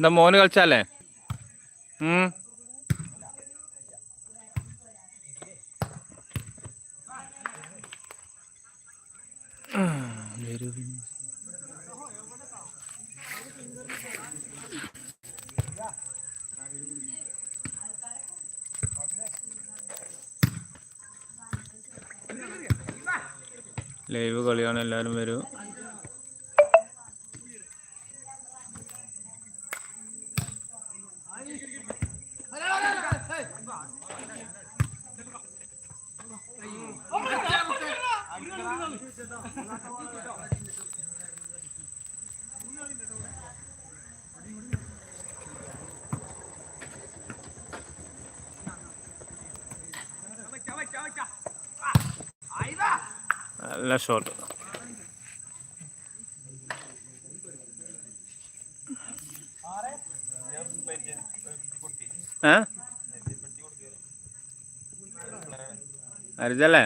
എന്താ മോന് കളിച്ചാലേ? ലൈവ് കളിയാണ് എല്ലാവരും വരൂ. നല്ല ഷോട്ട് ഏ അരിജല്ലേ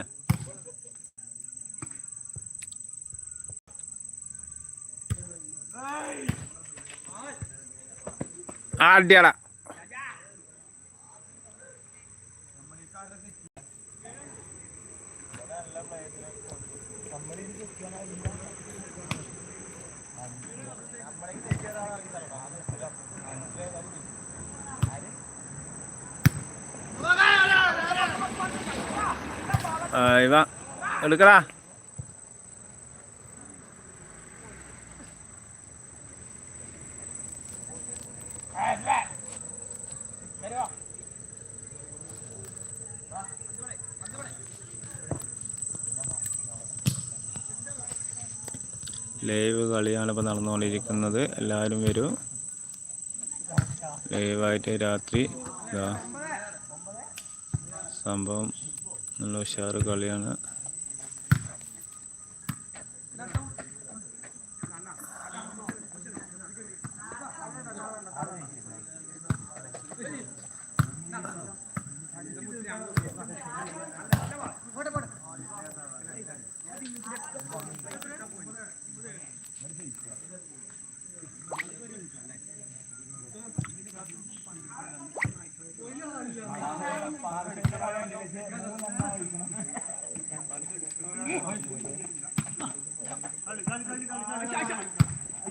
ആ അടിയാടാ. ആ, ഇവ എടുക്കടാ. ലൈവ് കളിയാണ് ഇപ്പോൾ നടന്നുകൊണ്ടിരിക്കുന്നത്. എല്ലാവരും വരൂ. ലൈവായിട്ട് രാത്രി സംഭവം നല്ല ഉഷാറ് കളിയാണ്.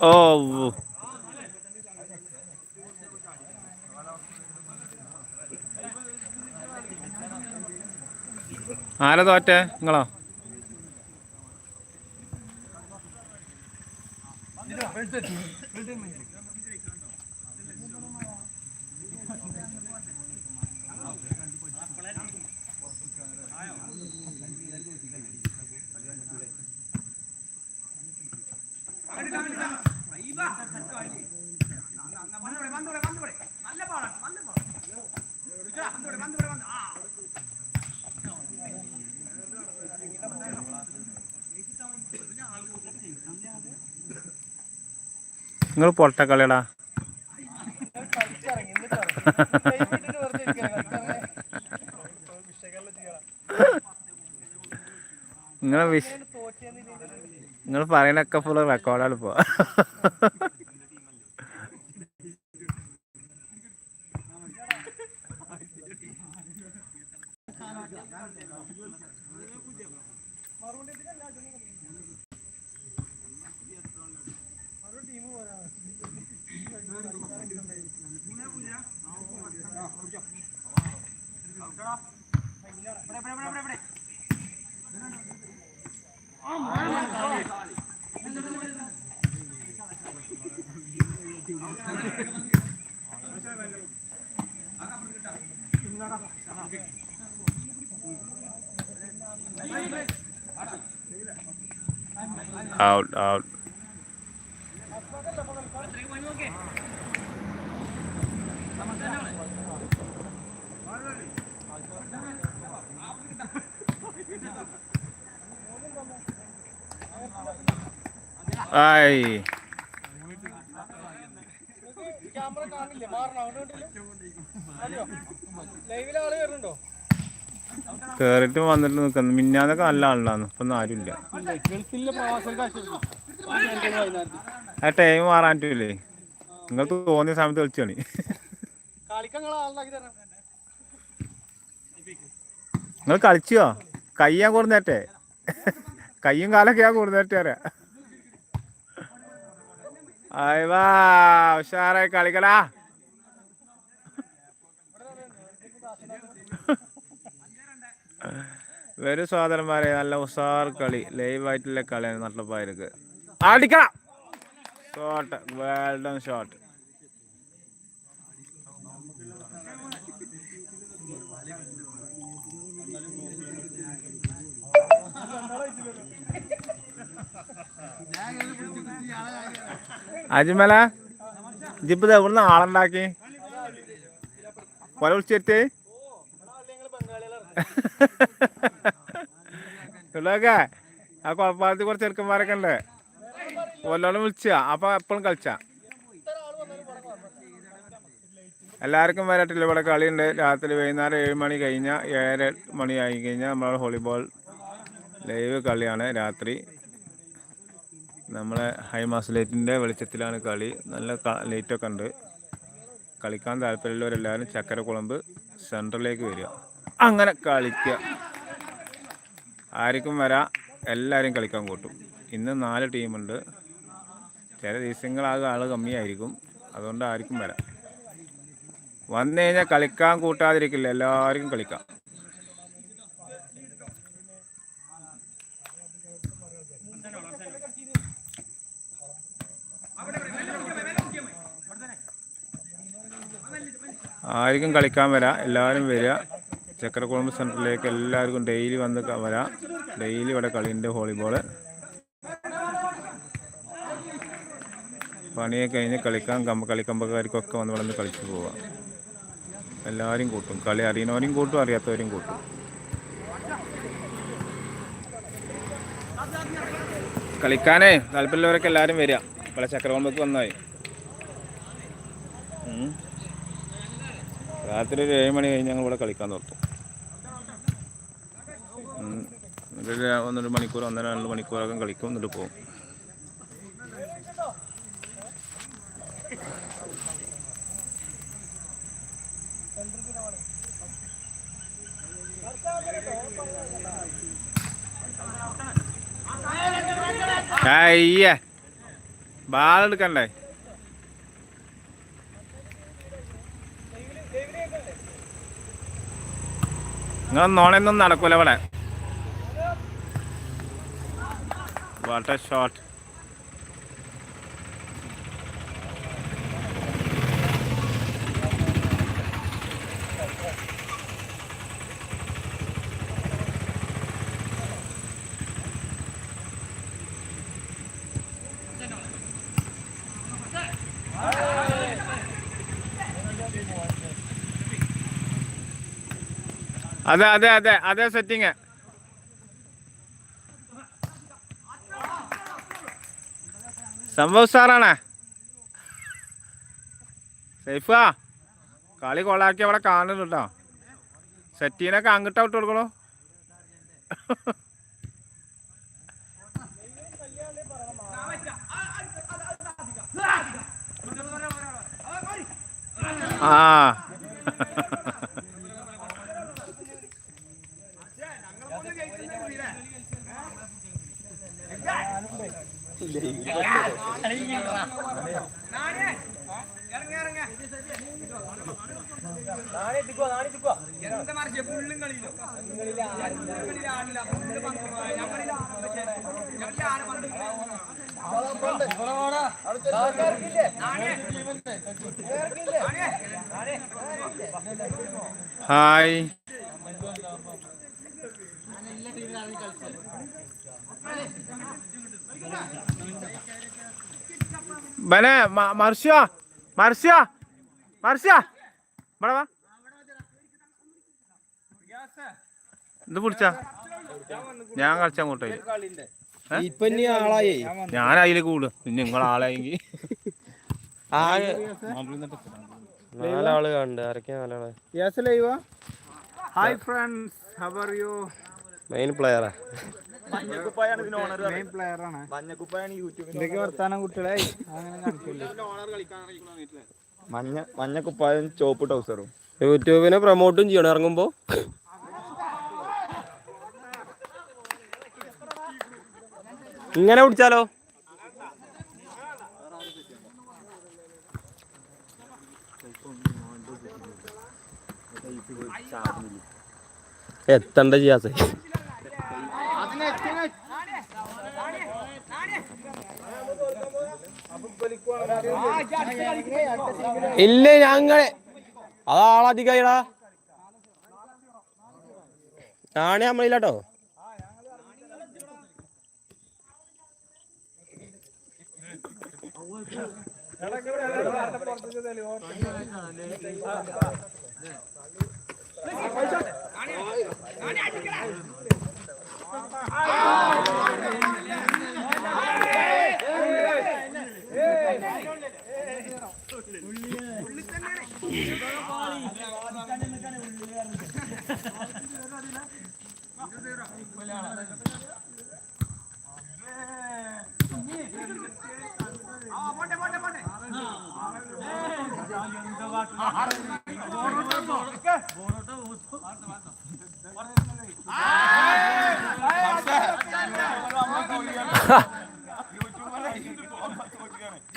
ഉവ്വ്. ആരാ തോറ്റേ നിങ്ങളോ? നിങ്ങൾ പൊട്ടക്കളിയടാ നിങ്ങളെ വിഷ നിങ്ങൾ പറയണൊക്കെ ഫുള്ള് റെക്കോർഡാണ് ഇപ്പോ. ഔട്ട് ഔട്ട് ഐ ക്യാമറ കാണില്ലേ? മാറണം. അതെയോ? ലൈവിൽ ആൾ വരുന്നുണ്ടോ? കേറിട്ട് വന്നിട്ട് നിൽക്കുന്നു മിന്നാന്നൊക്കെ നല്ല ആളുണ്ടാന്ന്. ഇപ്പൊ ആരുമില്ല. ആ ടൈം മാറാനിട്ടില്ലേ നിങ്ങൾ തോന്നിയ സമയത്ത് കളിക്കാൻ നിങ്ങൾ കളിച്ചോ? കൈ ഞാൻ കൊടുന്നേട്ടെ. കയ്യും കാലൊക്കെ ഞാൻ കൊടുന്നേട്ടെ അറിയാം ഉഷാറായി കളിക്കലാ വരും സഹോദരന്മാരെ നല്ല ഉഷാർ കളി ലൈവ് ആയിട്ടുള്ള കളിയാണ് നട്ടപ്പായർക്ക് അടിക്കണം ഷോട്ട് വേൾഡൻ ഷോട്ട് അജ്മല ജിപ്പ് എവിടുന്ന് ആളുണ്ടാക്കി കൊല വിളിച്ചെടുത്തേ ഇവിടെയൊക്കെ ആ കുഴപ്പത്തിൽ കുറച്ച് ചെറുക്കന്മാരൊക്കെ ഉണ്ട് ഒല്ലോളം വിളിച്ച. അപ്പൊ എപ്പോഴും കളിച്ച. എല്ലാവർക്കും വരട്ടില്ല. ഇവിടെ കളിയുണ്ട്. രാത്രി വൈകുന്നേരം ഏഴ് മണി കഴിഞ്ഞ ഏഴര മണി ആയി കഴിഞ്ഞാൽ നമ്മൾ വോളിബോൾ ലൈവ് കളിയാണ് രാത്രി. നമ്മളെ ഹൈ മാസ് ലൈറ്റിന്റെ വെളിച്ചത്തിലാണ് കളി. നല്ല ലൈറ്റൊക്കെ ഉണ്ട് കളിക്കാൻ താല്പര്യമുള്ളവരെല്ലാവരും ചക്കരക്കുളമ്പ് സെൻട്രലിലേക്ക് വരിക. അങ്ങനെ കളിക്കുക ആർക്കും വരാ എല്ലാവരും കളിക്കാൻ കൂട്ടും. ഇന്ന് നാല് ടീമുണ്ട്. ചില ദിവസങ്ങളാകെ ആൾ കമ്മിയായിരിക്കും. അതുകൊണ്ട് ആർക്കും വരാം. വന്നു കഴിഞ്ഞാൽ കളിക്കാൻ കൂട്ടാതിരിക്കില്ല എല്ലാവർക്കും കളിക്കാം. ആർക്കും കളിക്കാൻ വരാം എല്ലാവരും വരിക ചക്രക്കുളമ്പ് സെന്ററിലേക്ക് എല്ലാവർക്കും ഡെയിലി വന്ന് വരാം. ഡെയിലി ഇവിടെ കളിയുണ്ട് വോളിബോൾ പണിയെ കഴിഞ്ഞ് കളിക്കാൻ കമ്പ കളിക്കമ്പക്കാർക്കൊക്കെ വന്ന് ഇവിടെ നിന്ന് കളിച്ച് പോവാം. എല്ലാവരും കൂട്ടും. കളി അറിയുന്നവരും കൂട്ടും അറിയാത്തവരും കൂട്ടും. കളിക്കാനേ താല്പര്യമുള്ളവരൊക്കെ എല്ലാവരും വരിക ഇവിടെ ചക്രകൊമ്പക്ക് വന്നായി രാത്രി ഒരു ഏഴ് മണി കഴിഞ്ഞ് ഞങ്ങൾ ഇവിടെ കളിക്കാൻ നിർത്തും ഉം. എന്നിട്ട് ഒരു ഒന്നര മണിക്കൂർ ഒന്നര രണ്ട് മണിക്കൂറൊക്കെ കളിക്കും എന്നിട്ട് പോകും അയ്യേ ബാളെടുക്കണ്ടേ നിങ്ങൾ നോണയൊന്നും നടക്കൂല ഇവിടെ. വാട്ട് എ ഷോട്ട് അതെ അതെ അതെ അതെ സെറ്റിങ് സംഭവം സേഫ് സേഫാ കളി കൊളാക്കി അവിടെ കാണുന്നു കേട്ടോ സെറ്റീനൊക്കെ അങ്ങോട്ട് ഔട്ട് കൊടുക്കണോ? ആ. ഹായ്. ബനെ മർഷ്യ മർഷ്യ മർഷ്യ ഇവിടെ വാ. ഇത് പിടിച്ച. ഞാൻ കളിച്ച കൂട്ടായി ഇപ്പൊ ഇനി ആളായി. ഞാൻ അതിൽ കൂടും. പിന്നെ നിങ്ങൾ ആളായെങ്കിൽ നാലാൾ കണ്ട്. ആരൊക്കെയാ നാലാൾ? Hi friends how are you main പ്ലെയറാ main player ആണ്. എന്തൊക്കെ വർത്താനം കുട്ടികളെ അങ്ങനെ കാണിക്കില്ലേ മഞ്ഞ മഞ്ഞ കുപ്പായം ചോപ്പ് ടൗസറും യൂട്യൂബിനെ പ്രൊമോട്ടും ചെയ്യണം ഇറങ്ങുമ്പോ. ഇങ്ങനെ പിടിച്ചാലോ? എത്തണ്ട ചെയ്യാസേ ഇല്ല ഞങ്ങൾ അത് ആളധികടാ നാണെ നമ്മളില്ലാട്ടോ.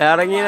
ഇറങ്ങിയ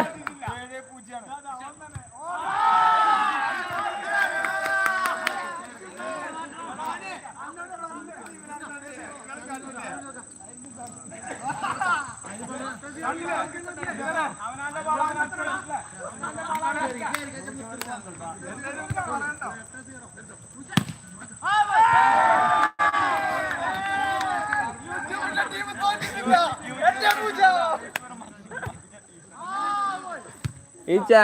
ഈ ചാ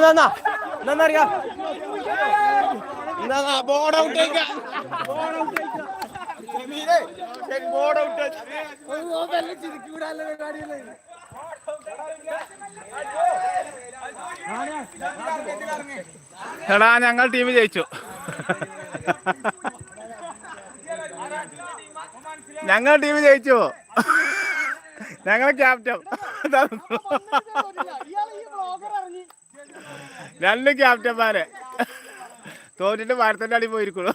എന്നാ എന്നാ അറിയാം ബോർഡ് ഔട്ട് ബോർഡ് ഔട്ട് എടാ ഞങ്ങൾ ടീം ജയിച്ചു. ഞങ്ങൾ ടീം ജയിച്ചു. ഞങ്ങൾ ക്യാപ്റ്റൻ രണ്ട് ക്യാപ്റ്റന്മാരെ. തോറ്റിട്ട് മരത്തിന്റെ അടി പോയിരിക്കുള്ളൂ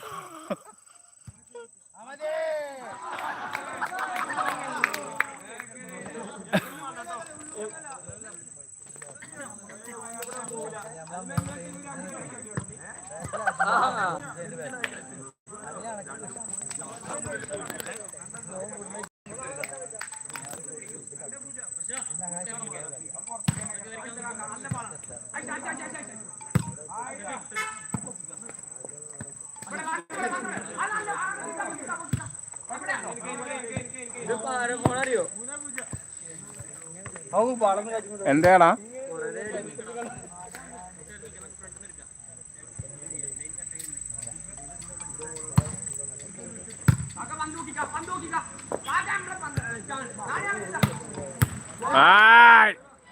എന്താടാ.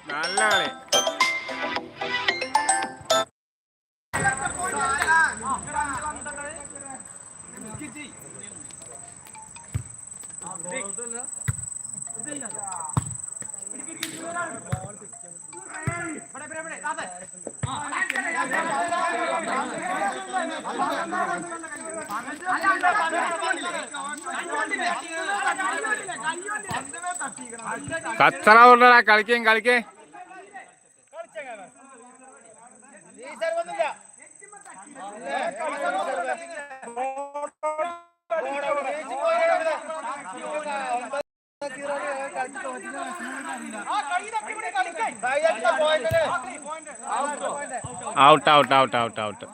നല്ല കളി കച്ചറ കൊണ്ടടാ കളിക്കേം കളിക്കേ. Out out out out out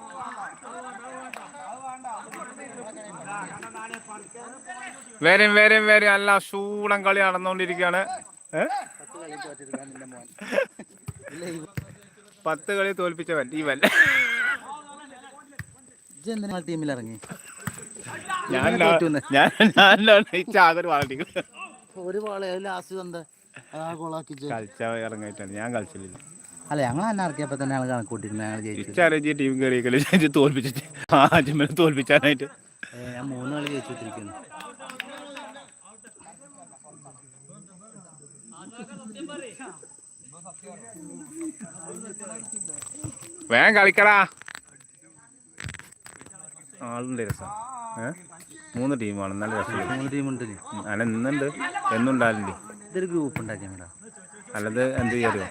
വരും വരും വരും. അല്ല ചൂടം കളി നടന്നുകൊണ്ടിരിക്കുകയാണ്? പത്ത് കളി തോൽപ്പിച്ചവൻ ഇവൻ ടീമിൽ ഇറങ്ങി? ഞാൻ ഞാൻ ഒരു ലാസ്റ്റ് എന്താ ഇറങ്ങിയിട്ടാണ്. ഞാൻ കളിച്ചില്ല. അല്ല ഞങ്ങൾ തന്നെ ഇറക്കിയപ്പോ തന്നെ ഞങ്ങൾ ഞങ്ങൾ ജയിച്ചു. ടീം കയറി തോൽപ്പിച്ചിട്ട്. തോൽപ്പിച്ചാനായിട്ട്. ഞാൻ മൂന്ന് കളി ജയിച്ചു വേഗം കളിക്കടാ. ആളുണ്ട് രസം. ഏ? മൂന്ന് ടീമാണ് നല്ല രസം. മൂന്ന് ടീമുണ്ട് അല്ല ഇന്നുണ്ട്. എന്നുണ്ടാവില്ലേ ഇതൊരു ഗ്രൂപ്പ് ഉണ്ടാക്കിയാ അല്ലത് എന്ത് ചെയ്യാറിയോ?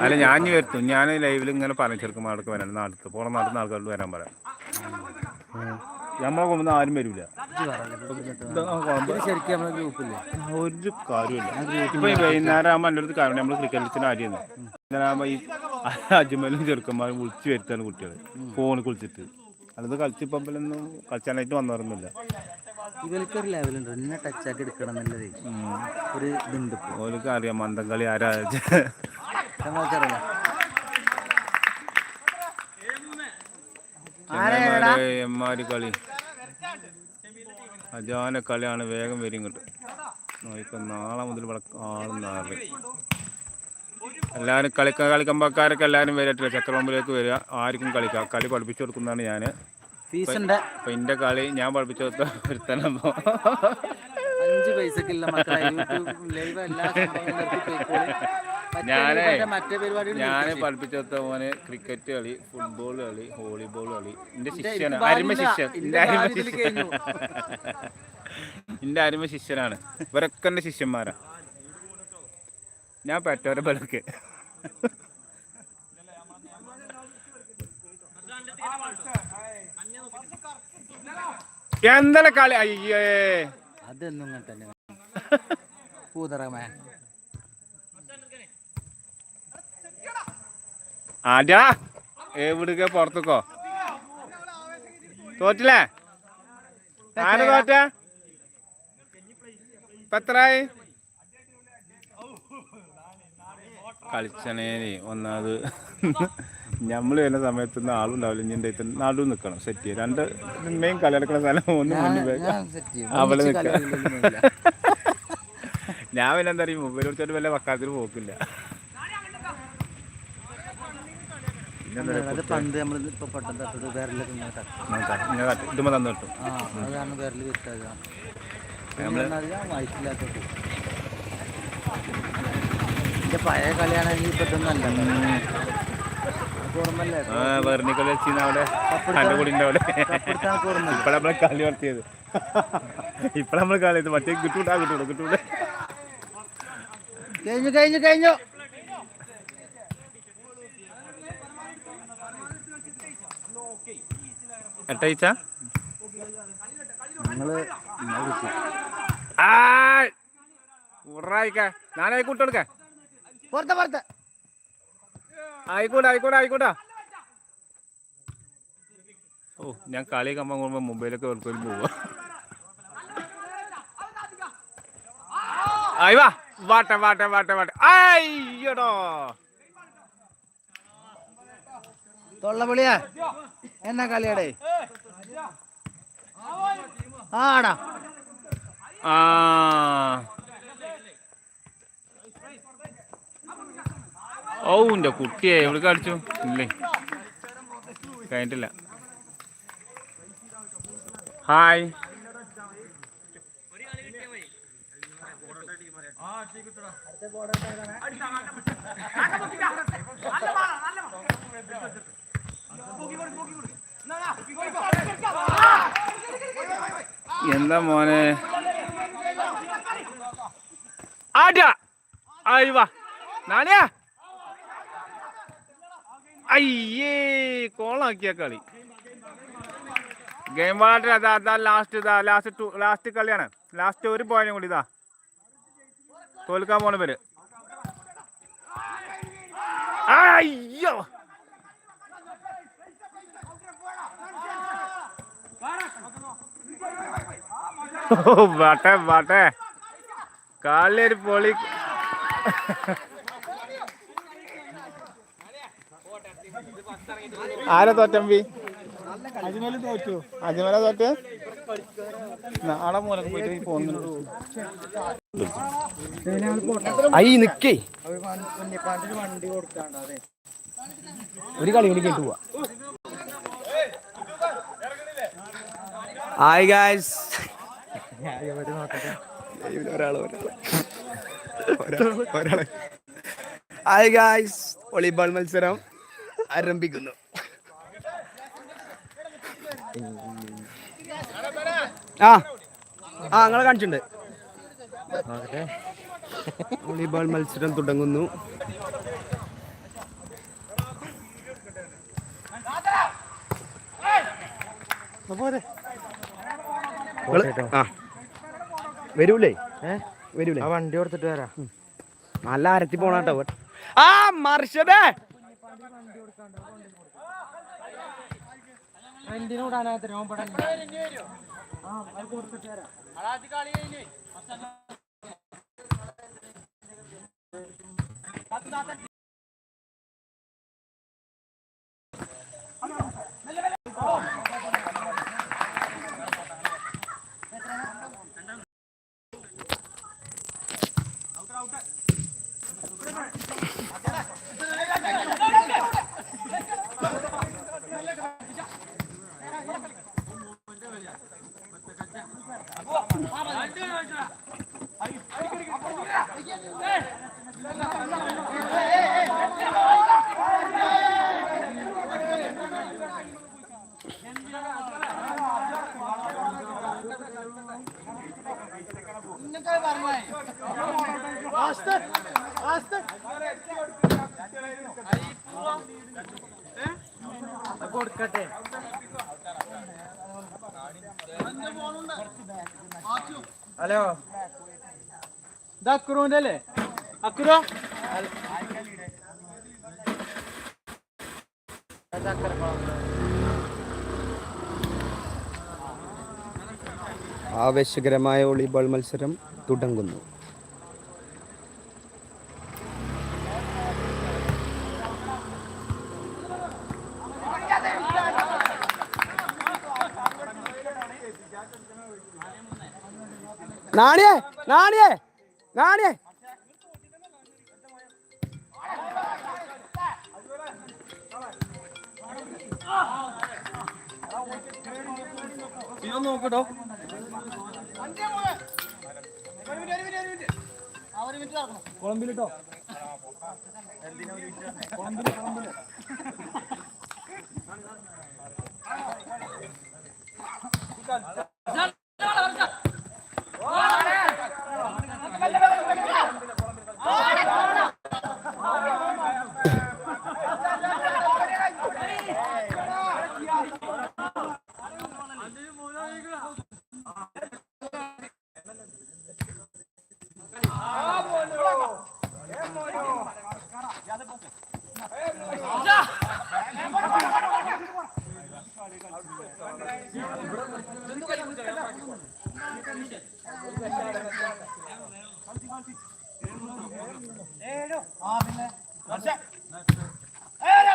അല്ല ഞാൻ വരുത്തും. ഞാൻ ലൈവിൽ ഇങ്ങനെ പറഞ്ഞു ചെറുക്കുമാർക്ക് വരാൻ നാട്ടിൽ പുറം നാട്ടിൽ നിന്ന് ആൾക്കാരോട് വരാൻ പറയാം. നമ്മളെ ആരും വരില്ല ശരിക്കും നമ്മളെ ഗ്രൂപ്പില്ലേ? ഒരു കാര്യമില്ല ഇപ്പൊ വൈകുന്നേരം ആകുമ്പോൾ എന്റെ അടുത്ത് കാര്യം നമ്മൾ ക്രിക്കറ്റ് ആര്യെന്ന് വൈകുന്നേരം ആകുമ്പോൾ ഈ അജ്മലും ചെറുക്കന്മാരും വിളിച്ചു വരുത്താണ് കുട്ടികൾ ഫോണിൽ കുളിച്ചിട്ട് അല്ലാതെ കളിച്ചിപ്പൊന്നും കളിച്ചാനായിട്ട് വന്നവരൊന്നുമില്ല. ഇവർക്ക് ലെവലുണ്ട്. എന്നെ ടച്ച് ആക്കി എടുക്കണം എന്നുള്ളത്. ഒരു ഇതുണ്ട് ഓർക്ക് അറിയാം മന്ദം കളി ആരാ നമുക്കറിയാം എമ്മാരി കളി. അജാന കളിയാണ് വേഗം വരും ഇങ്ങോട്ട്. നോക്കാം നാളെ മുതൽ ഇവിടെ ആളും. നാളെ എല്ലാവരും കളിക്ക കളിക്കമ്പക്കാരൊക്കെ എല്ലാവരും വരട്ടില്ല ചക്രമ്പിലേക്ക് വരിക. ആർക്കും കളിക്കാം കളി പഠിപ്പിച്ചു കൊടുക്കുന്നതാണ് ഞാൻ ഫീസ് ഉണ്ട് അപ്പം എന്റെ കളി ഞാൻ പഠിപ്പിച്ചു കൊടുത്ത ഒരുത്തനപ്പോൾ അഞ്ച് പൈസക്കില്ല മക്കളെ യൂട്യൂബ് ലൈവ് എല്ലാ ഞാനേ ഞാൻ പഠിപ്പിച്ചു മോനെ ക്രിക്കറ്റ് കളി ഫുട്ബോൾ കളി വോളിബോൾ കളി. എന്റെ ശിഷ്യനാണ് അരുമ ശിഷ്യൻ. എന്റെ അരുമ ശിഷ്യൻ. എന്റെ അരിമ ശിഷ്യനാണ്. ഇവരൊക്കെ എന്റെ ശിഷ്യന്മാരാ. ഞാൻ പറ്റോരെ ബലക്ക് എന്തല കളി? അയ്യേ. അതൊന്നും തന്നെ. പൂതറമേ ആദ്യാ? എവിടുക്ക പുറത്തേക്കോ? തോറ്റില്ലേ? ആര് തോറ്റ? ഇപ്പൊ എത്രയായി കളിച്ചണേനെ ഒന്നാമത്. നമ്മൾ വരുന്ന സമയത്തൊന്നും ആളുണ്ടാവില്ല. ഇനി എന്റെ നടുവ് നിൽക്കണം സെറ്റ് ചെയ്യും രണ്ട് മെയിൻ കളി നടക്കുന്ന സ്ഥലം ഒന്ന് മുന്നിൽ അവൾ ഒന്നിച്ച് ഞാൻ പിന്നെ എന്താ പറയുക മൊബൈൽ വിളിച്ചിട്ട് വല്ല വക്കാത്തിന് പോക്കില്ല. അത് പണ്ട് നമ്മൾ ഇപ്പൊ പെട്ടെന്ന് തട്ടത് വിരലൊക്കെ ഇങ്ങനെ തട്ടും. ഇതുമ്പോ തന്നു കിട്ടും ആ അത് കാരണം പഴയ കളിയാണെങ്കിൽ ഇപ്പൊ ഇതൊന്നല്ല അവിടെ. കൂടിന്റെ നമ്മളെ കളി വളർത്തിയത്. ഇപ്പഴാ നമ്മൾ കളി. മറ്റേ കിട്ടൂട്ടാ കിട്ടൂടെ കിട്ടൂടെ കഴിഞ്ഞു കഴിഞ്ഞു കഴിഞ്ഞു. എട്ടയച്ച? പുറത്ത് പുറത്ത്. ആയിക്കോട്ടെ ആയിക്കോട്ടെ ആയിക്കോട്ടെ ഓ ഞാൻ കളി കമ്പം കൂടുമ്പോ മുംബൈയിലൊക്കെ വെറുതെ പോവാ വാ. വാട്ടെ വാട്ടെ വാട്ടെ വാട്ടെ. അയ്യടോ. തൊള്ളപൊളിയാ എന്നാ കളിയാടേ? ആടാ. ആ. ഓ എന്റെ കുട്ടിയെ. എവിടെ കളിച്ചു? ഇല്ലേ. കഴിഞ്ഞിട്ടില്ല. ഹായ്. എന്താ മോനെ? അയ്യേ കോളാക്കിയ കളി. ഗെയിം വാട്ടർ അതാ അതാ ലാസ്റ്റ് ഇതാ ലാസ്റ്റ് ടു ലാസ്റ്റ് കളിയാണ്. ലാസ്റ്റ് ഒരു പോയിന്റും കൂടി ഇതാ. തോൽക്കാൻ പോണ പേര് അയ്യോ! ഓ, വട്ടെ വട്ടെ. കാലിലൊരു പൊളി ആരാ തോറ്റമ്പി അജ്മൽ തോറ്റു അജ്മല തോറ്റ. നാളെ മൂലക്ക് പോയിട്ട് പോകുന്നുണ്ട് ഐ നിക്കേ. ഒരു കളി വിളിക്കേണ്ടി കേട്ടു പോവാ. Hi guys hi guys volleyball മത്സരം ആരംഭിക്കുന്നു. ആ ആ നിങ്ങളെ കാണിച്ചിട്ടുണ്ട്. വോളിബോൾ മത്സരം തുടങ്ങുന്നു. നിങ്ങള്- ആ. വരൂലേ? ആ വണ്ടി കൊടുത്തിട്ട് വരാ. നല്ല അരത്തി പോണാട്ടോ ആ മർഷദേ വണ്ടിന് അക്രൂന്റെ അല്ലേ അക്കുരോ? ആവേശകരമായ വോളിബോൾ മത്സരം തുടങ്ങുന്നു. നാണിയേ നാണിയേ. നാണേ ഇതൊന്ന് നോക്കട്ടോ കുളമ്പിലിട്ടോ കുളമ്പിൽ കുളമ്പിൽ ഏഴോ ആ പിന്നെ ഏഴ്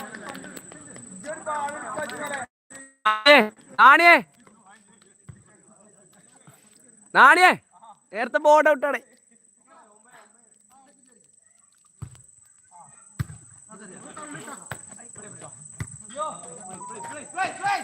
നാണിയേ നാണിയേ. നേരത്തെ ബോർഡ് ഔട്ടാണേ കാക്കാ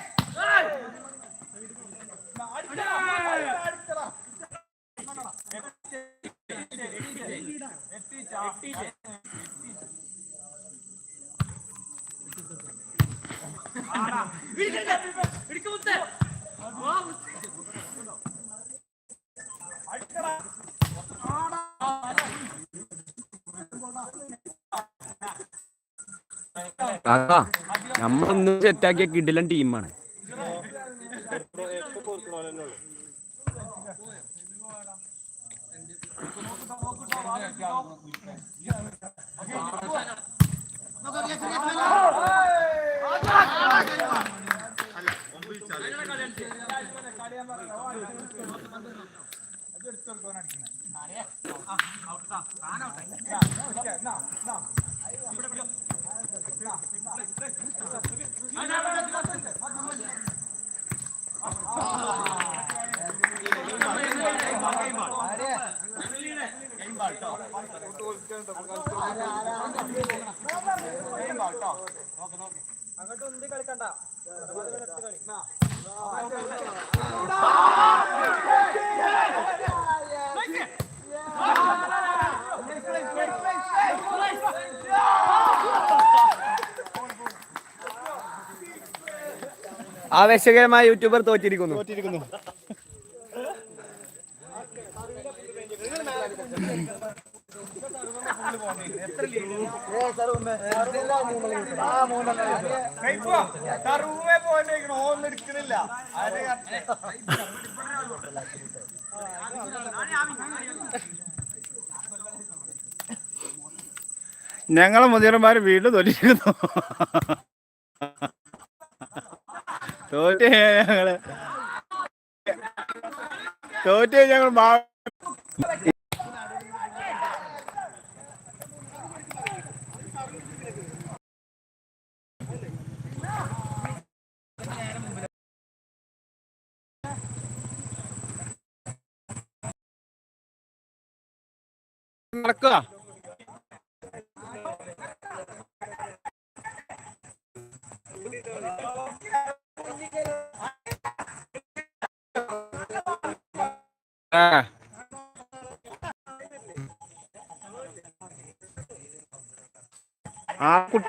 നമ്മളൊന്നും സെറ്റാക്കിയ കിടിലൻ ടീമാണ് ആവേശകരമായ യൂട്യൂബർ തോറ്റിരിക്കുന്നു. തോറ്റിരിക്കുന്നു. ഞങ്ങളെ മുതിർമാർ വീണ്ടും തോറ്റിരിക്കുന്നു തോറ്റേ ഞങ്ങൾ. തോറ്റേ ഞങ്ങൾ മാ- നടക്കുക. ആ. കുട്ട